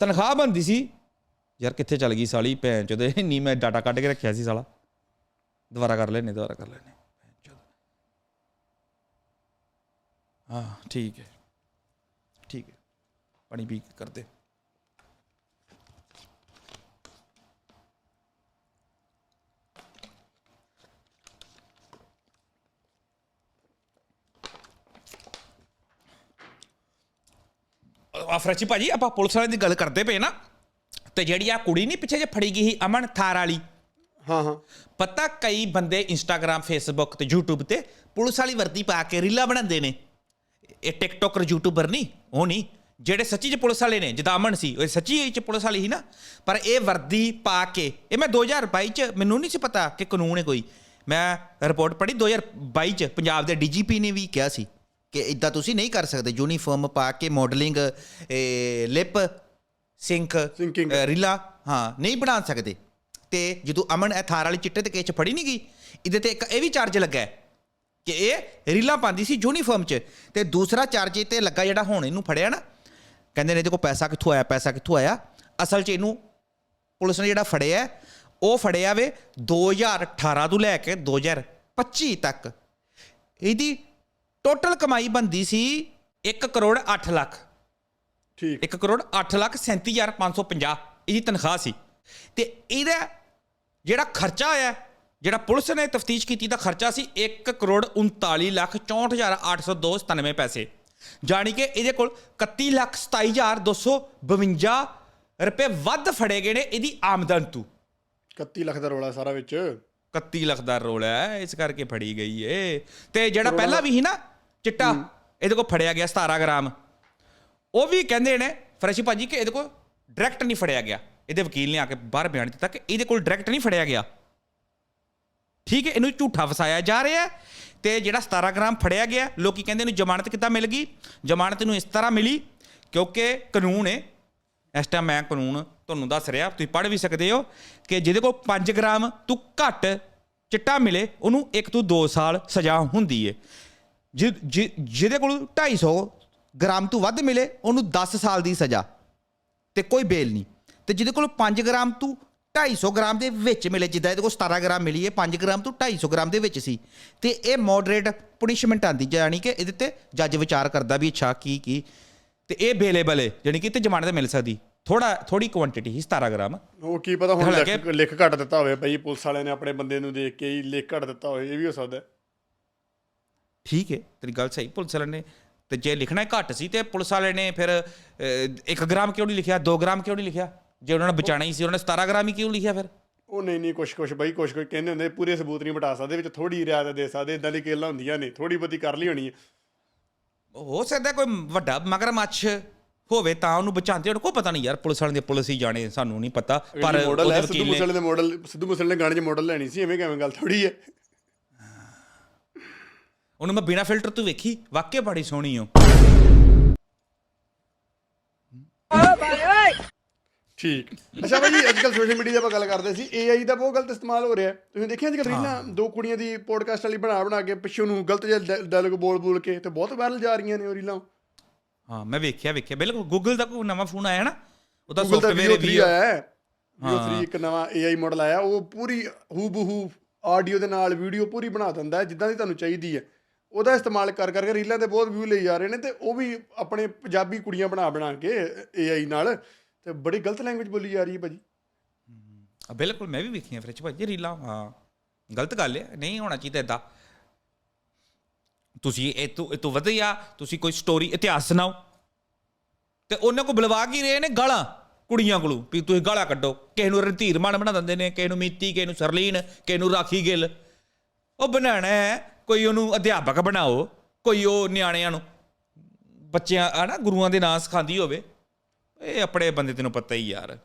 ਤਨਖਾਹ ਬੰਦੀ ਸੀ। ਯਾਰ ਕਿੱਥੇ ਚਲ ਗਈ ਸਾਲੀ ਭੈਣ ਚੋਦੇ? ਇੰਨੀ ਮੈਂ ਡਾਟਾ ਕੱਢ ਕੇ ਰੱਖਿਆ ਸੀ ਸਾਲਾ। ਦੁਬਾਰਾ ਕਰ ਲੈਨੇ ਦੁਬਾਰਾ ਕਰ ਲੈਨੇ ਹਾਂ, ਠੀਕ ਹੈ। ਠੀਕ ਹੈ। ਪਾਣੀ ਪੀ ਕੇ ਕਰਦੇ। ਫਰੈਚੀ ਭਾਜੀ ਆਪਾਂ ਪੁਲਿਸ ਵਾਲਿਆਂ ਦੀ ਗੱਲ ਕਰਦੇ ਪਏ ਨਾ ਤੇ ਜਿਹੜੀ ਆ ਕੁੜੀ ਨਹੀਂ ਪਿੱਛੇ ਜੇ ਫੜੀ ਗਈ ਸੀ ਅਮਨ ਥਾਰ ਵਾਲੀ। ਹਾਂ ਹਾਂ। ਪਤਾ ਕਈ ਬੰਦੇ ਇੰਸਟਾਗ੍ਰam ਫੇਸਬੁੱਕ ਤੇ YouTube ਤੇ ਪੁਲਿਸ ਵਾਲੀ ਵਰਦੀ ਪਾ ਕੇ ਰੀਲਾਂ ਬਣਾਉਂਦੇ ਨੇ। ਇਹ ਟਿਕਟੋਕਰ ਯੂਟਿਊਬਰ ਨਹੀਂ ਉਹ ਨਹੀਂ ਜਿਹੜੇ ਸੱਚੀ ਚ ਪੁਲਿਸ ਵਾਲੇ ਨੇ ਜਿੱਦਾਂ ਅਮਨ ਸੀ ਉਹ ਸੱਚੀ ਚ ਪੁਲਿਸ ਵਾਲੀ ਸੀ ਨਾ। ਪਰ ਇਹ ਵਰਦੀ ਪਾ ਕੇ ਇਹ ਮੈਂ 2022 ਚ ਮੈਨੂੰ ਨਹੀਂ ਸੀ ਪਤਾ ਕਿ ਕਾਨੂੰਨ ਹੈ ਕੋਈ। ਮੈਂ ਰਿਪੋਰਟ ਪੜ੍ਹੀ 2022 ਚ ਪੰਜਾਬ ਦੇ ਡੀਜੀਪੀ ਨੇ ਵੀ ਕਿਹਾ ਸੀ। ਕਿ ਇਦਾਂ ਤੁਸੀਂ ਨਹੀਂ ਕਰ ਸਕਦੇ। ਯੂਨੀਫਾਰਮ ਪਾ ਕੇ ਮਾਡਲਿੰਗ ਲਿਪ ਸਿੰਕ। ਰੀਲਾ ਹਾਂ ਨਹੀਂ ਬਣਾ ਸਕਦੇ। ਤੇ ਜਦੋਂ ਅਮਨ ਇਹ ਥਾਰ ਵਾਲੀ ਚਿੱਟੇ ਤੇ ਕੇਸ ਫੜੀ ਨਹੀਂ ਗਈ ਇਹਦੇ ਤੇ ਇੱਕ ਇਹ ਵੀ ਚਾਰਜ ਲੱਗਾ ਕਿ ਇਹ ਰੀਲਾ ਪਾਉਂਦੀ ਸੀ ਯੂਨੀਫਾਰਮ 'ਚ। ਤੇ ਦੂਸਰਾ ਚਾਰਜ ਇਹ ਤੇ ਲੱਗਾ ਜਿਹੜਾ ਹੁਣ ਇਹਨੂੰ ਫੜਿਆ ਨਾ ਕਹਿੰਦੇ ਨੇ ਇਹਦੇ ਕੋਲ ਪੈਸਾ ਕਿੱਥੋਂ ਆਇਆ ਪੈਸਾ ਕਿੱਥੋਂ ਆਇਆ? ਅਸਲ 'ਚ ਇਹਨੂੰ ਪੁਲਿਸ ਨੇ ਜਿਹੜਾ ਫੜਿਆ ਉਹ ਫੜਿਆ ਵੇ 2018 ਤੋਂ ਲੈ ਕੇ 2025 ਤੱਕ। ਇਹਦੀ ਟੋਟਲ ਕਮਾਈ ਬੰਦੀ ਸੀ 1 ਕਰੋੜ 8 ਲੱਖ। ਠੀਕ। 1 ਕਰੋੜ 8 ਲੱਖ 37550 ਇਹਦੀ ਤਨਖਾਹ ਸੀ। ਤੇ ਇਹਦਾ ਜਿਹੜਾ ਖਰਚਾ ਆਇਆ ਜਿਹੜਾ ਪੁਲਿਸ ਨੇ ਤਫਤੀਸ਼ ਕੀਤੀ ਦਾ ਖਰਚਾ ਸੀ 1 ਕਰੋੜ 39 ਲੱਖ 64802 ਪੈਸੇ। ਜਾਣੀ ਕਿ ਇਹਦੇ ਕੋਲ 31 ਲੱਖ 27252 ਰੁਪਏ ਵੱਧ ਫੜੇ ਗਏ ਨੇ ਇਹਦੀ ਆਮਦਨ ਤੋਂ। 31 ਲੱਖ ਦਾ ਰੋਲਾ ਸਾਰਾ ਵਿੱਚ। 31 ਲੱਖ ਦਾ ਰੋਲ ਹੈ ਇਸ ਕਰਕੇ ਫੜੀ ਗਈ ਏ। ਤੇ ਜਿਹੜਾ ਪਹਿਲਾਂ ਵੀ ਸੀ ਨਾ ਚਿੱਟਾ ਇਹਦੇ ਕੋਲ ਫੜਿਆ ਗਿਆ 17 ਗ੍ਰਾਮ। ਉਹ ਵੀ ਕਹਿੰਦੇ ਨੇ ਫਰੈਸ਼ੀ ਭਾਜੀ ਕਿ ਇਹਦੇ ਕੋਲ ਡਾਇਰੈਕਟ ਨਹੀਂ ਫੜਿਆ ਗਿਆ। ਇਹਦੇ ਵਕੀਲ ਨੇ ਆ ਕੇ ਬਾਹਰ ਬਿਆਨ ਦਿੱਤਾ ਕਿ ਇਹਦੇ ਕੋਲ ਡਾਇਰੈਕਟ ਨਹੀਂ ਫੜਿਆ ਗਿਆ। ਠੀਕ ਹੈ ਇਹਨੂੰ ਝੂਠਾ ਫਸਾਇਆ ਜਾ ਰਿਹਾ ਹੈ। ਤੇ ਜਿਹੜਾ 17 ਗ੍ਰਾਮ ਫੜਿਆ ਗਿਆ ਲੋਕੀ ਕਹਿੰਦੇ ਇਹਨੂੰ ਜ਼ਮਾਨਤ ਕਿੱਦਾਂ ਮਿਲ ਗਈ? ਜ਼ਮਾਨਤ ਨੂੰ ਇਸ ਤਰ੍ਹਾਂ ਮਿਲੀ ਕਿਉਂਕਿ ਕਾਨੂੰਨ ਹੈ ਇਸ ਟਾਈਮ ਮੈਂ ਕਾਨੂੰਨ ਤੁਹਾਨੂੰ ਦੱਸ ਰਿਹਾ, ਤੁਸੀਂ ਪੜ੍ਹ ਵੀ ਸਕਦੇ ਹੋ ਕਿ ਜਿਹਦੇ ਕੋਲ 5 ਗ੍ਰਾਮ ਤੋਂ ਘੱਟ ਚਿੱਟਾ ਮਿਲੇ, ਉਹਨੂੰ ਇੱਕ ਤੋਂ 2 ਸਾਲ ਸਜ਼ਾ ਹੁੰਦੀ ਹੈ ਜਿ- ਜਿ- ਜਿਹਦੇ ਕੋਲ 250 ਗ੍ਰਾਮ ਤੋਂ ਵੱਧ ਮਿਲੇ, ਉਹਨੂੰ 10 ਸਾਲ ਦੀ ਸਜ਼ਾ। ਤੇ ਕੋਈ ਬੇਲ ਨਹੀਂ। ਤੇ ਜਿਹਦੇ ਕੋਲ 5 ਗ੍ਰਾਮ ਤੋਂ 250 ਗ੍ਰਾਮ ਦੇ ਵਿੱਚ ਮਿਲੇ, ਜਿੱਦਾਂ ਇਹਦੇ ਕੋਲ 17 ਗ੍ਰਾਮ ਮਿਲੀ ਹੈ 5 ਗ੍ਰਾਮ ਤੋਂ 250 ਗ੍ਰਾਮ ਦੇ ਵਿੱਚ ਸੀ। ਤੇ ਇਹ ਮੋਡਰੇਟ ਪੁਨਿਸ਼ਮੈਂਟ ਆਂਦੀ ਜਾਨੀ ਕਿ ਇਹਦੇ ਤੇ ਜੱਜ ਵਿਚਾਰ ਕਰਦਾ ਵੀ ਅੱਛਾ, ਕੀ ਕੀ। ਤੇ ਇਹ ਬੇਲੇਬਲ ਹੈ ਜਾਨੀ ਕਿ ਤੇ ਜ਼ਮਾਨਤ ਮਿਲ ਸਕਦੀ। ਥੋੜਾ ਥੋੜੀ ਕੁਆਂਟੀਟੀ ਸੀ 17 ਗ੍ਰਾਮ। ਉਹ ਕੀ ਪਤਾ ਹੁਣ ਲਿਖ ਲਿਖ ਘੱਟ ਦਿੱਤਾ ਹੋਵੇ ਬਈ ਪੁਲਿਸ ਵਾਲਿਆਂ ਨੇ ਆਪਣੇ ਬੰਦੇ ਨੂੰ ਦੇਖ ਕੇ ਹੀ ਲਿਖ ਘੱਟ ਦਿੱਤਾ ਹੋਵੇ ਇਹ ਵੀ ਹੋ ਸਕਦਾ। ਹੈ। ਠੀਕ ਹੈ ਤੇਰੀ ਗੱਲ ਸਹੀ ਪੁਲਿਸ ਵਾਲੇ ਨੇ ਤੇ ਜੇ ਲਿਖਣਾ ਘੱਟ ਸੀ ਤੇ ਪੁਲਿਸ ਵਾਲੇ ਨੇ ਫਿਰ 1 ਗ੍ਰਾਮ ਕਿਉਂ ਨਹੀਂ ਲਿਖਿਆ 2 ਗ੍ਰਾਮ ਕਿਉਂ ਨਹੀਂ ਲਿਖਿਆ? ਜੇ ਉਹਨਾਂ ਨੇ ਬਚਾਣਾ ਹੀ ਸੀ ਉਹਨਾਂ ਨੇ 17 ਗ੍ਰਾਮ ਹੀ ਕਿਉਂ ਲਿਖਿਆ ਫਿਰ? ਉਹ ਨਹੀਂ ਨਹੀਂ ਕੁਛ ਕੁਛ ਬਈ ਕੁਛ ਕੁਛ ਕਹਿੰਦੇ ਹੁੰਦੇ ਪੂਰੇ ਸਬੂਤ ਨਹੀਂ ਬਟਾ ਸਕਦੇ ਵਿੱਚ ਥੋੜੀ ਰਿਆਇਤ ਦੇ ਸਕਦੇ ਇਦਾਂ ਦੀ ਕੇਲਾਂ ਹੁੰਦੀਆਂ ਨੇ ਥੋੜੀ ਬਹੁਤੀ ਕਰ ਲਈ ਹੋਣੀ ਹੈ। ਹੋ ਸਕਦਾ ਕੋਈ ਵੱਡਾ ਮਗਰਮੱਛ ਹੋਵੇ ਤਾਂ ਉਹਨੂੰ ਬਚਾਉਂਦੇ ਹੁਣ ਕੋਈ ਪਤਾ ਨਹੀਂ ਯਾਰ ਪੁਲਿਸ ਵਾਲਿਆਂ ਦੀ ਪੁਲਿਸ ਹੀ ਜਾਣੇ ਸਾਨੂੰ ਨਹੀਂ ਪਤਾ। ਪਰ ਉਹਦੇ ਸਿੱਧੂ ਵਕੀਲ ਮੂਸੇਵਾਲੇ ਦੇ ਮਾਡਲ ਸਿੱਧੂ ਮੂਸੇਵਾਲੇ ਦੇ ਗਾਣੇ 'ਚ ਮਾਡਲ ਲੈਣੀ ਸੀ ਐਵੇਂ ਕਿਵੇਂ ਗੱਲ ਥੋੜੀ ਹੈ। ਉਹਨੂੰ ਮੈਂ ਬਿਨਾ ਫਿਲਟਰ ਤੋਂ ਵੇਖੀ ਵਾਕਿਆ ਬੜੀ ਸੋਹਣੀ ਓ ਠੀਕ। ਅੱਛਾ ਭਾਈ ਅੱਜ ਕੱਲ ਸੋਸ਼ਲ ਮੀਡੀਆ 'ਤੇ ਆਪਾਂ ਗੱਲ ਕਰਦੇ ਸੀ AI ਦਾ ਬਹੁਤ ਗਲਤ ਇਸਤੇਮਾਲ ਹੋ ਰਿਹਾ। ਤੁਸੀਂ ਦੇਖਿਆ ਅੱਜ ਕੱਲ ਰੀਲਾਂ ਦੋ ਕੁੜੀਆਂ ਦੀ ਪੋਡਕਾਸਟ ਵਾਲੀ ਬਣਾ ਬਣਾ ਕੇ ਪਿੱਛੋਂ ਨੂੰ ਗਲਤ ਜਿਹਾ ਡਾਇਲੌਗ ਬੋਲ ਬੋਲ ਕੇ ਤੇ ਬਹੁਤ ਵਾਇਰਲ ਜਾ ਰਹੀਆਂ ਨੇ ਉਹ ਰੀਲਾਂ। ਹਾਂ ਮੈਂ ਵੇਖਿਆ ਵੇਖਿਆ। ਬਿਲਕੁਲ ਗੂਗਲ ਦਾ ਕੋਈ ਨਵਾਂ ਫੋਨ ਆਇਆ ਨਾ ਉਹਦਾ ਸੌਫਟਵੇਅਰ 3 ਆਇਆ ਹੈ। Veo 3 ਇੱਕ ਨਵਾਂ AI ਮਾਡਲ ਆਇਆ। ਉਹ ਪੂਰੀ ਹੂ ਬਹੂ ਆਡੀਓ ਦੇ ਨਾਲ ਵੀਡੀਓ ਪੂਰੀ ਬਣਾ ਦਿੰਦਾ ਜਿੱਦਾਂ ਦੀ ਤੁਹਾਨੂੰ ਚਾਹੀਦੀ ਹੈ। ਉਹਦਾ ਇਸਤੇਮਾਲ ਕਰ ਕਰਕੇ ਰੀਲਾਂ ਤੇ ਬਹੁਤ ਵਿਊ ਲਈ ਜਾ ਰਹੇ ਨੇ ਤੇ ਉਹ ਵੀ ਆਪਣੇ ਪੰਜਾਬੀ ਕੁੜੀਆਂ ਬਣਾ ਬਣਾ ਕੇ AI ਨਾਲ। ਤੇ ਬੜੀ ਗਲਤ ਲੈਂਗੁਏਜ ਬੋਲੀ ਜਾ ਰਹੀ ਹੈ ਭਾਜੀ। ਬਿਲਕੁਲ ਮੈਂ ਵੀ ਵੇਖੀਆਂ ਫ੍ਰਿਜ ਭਾਜੀ ਰੀਲਾਂ ਹਾਂ। ਗਲਤ ਗੱਲ ਹੈ ਨਹੀਂ ਹੋਣਾ ਚਾਹੀਦਾ ਇਦਾਂ ਤੁਸੀਂ ਇਹ ਤੋਂ ਇਹ ਤੋਂ ਵਧੀਆ, ਤੁਸੀਂ ਕੋਈ ਸਟੋਰੀ ਇਤਿਹਾਸ ਸੁਣਾਓ। ਤੇ ਉਹਨਾਂ ਕੋ ਬੁਲਵਾ ਕੀ ਰਹੇ ਨੇ ਗਾਲਾਂ ਕੁੜੀਆਂ ਕੋਲੋਂ, ਵੀ ਤੁਸੀਂ ਗਾਲਾਂ ਕੱਢੋ। ਕਿਸੇ ਨੂੰ ਰਣਧੀਰ ਮਾਨ ਬਣਾ ਦਿੰਦੇ ਨੇ, ਕਿਸੇ ਨੂੰ ਮੀਤੀ, ਕਿਸੇ ਨੂੰ ਸਰਲੀਨ, ਕਿਸੇ ਨੂੰ ਰਾਖੀ ਗਿੱਲ। ਉਹ ਬਣਾਣਾ ਹੈ, ਕੋਈ ਉਹਨੂੰ ਅਧਿਆਪਕ ਬਣਾਓ, ਕੋਈ ਉਹ ਨਿਆਣਿਆਂ ਨੂੰ। ਬੱਚਿਆਂ ਆ ਨਾ ਗੁਰੂਆਂ ਦੇ ਨਾਂ ਸਿਖਾਉਂਦੀ ਹੋਵੇ। ਇਹ ਆਪਣੇ ਬੰਦੇ ਤੈਨੂੰ ਪਤਾ ਹੀ ਯਾਰ।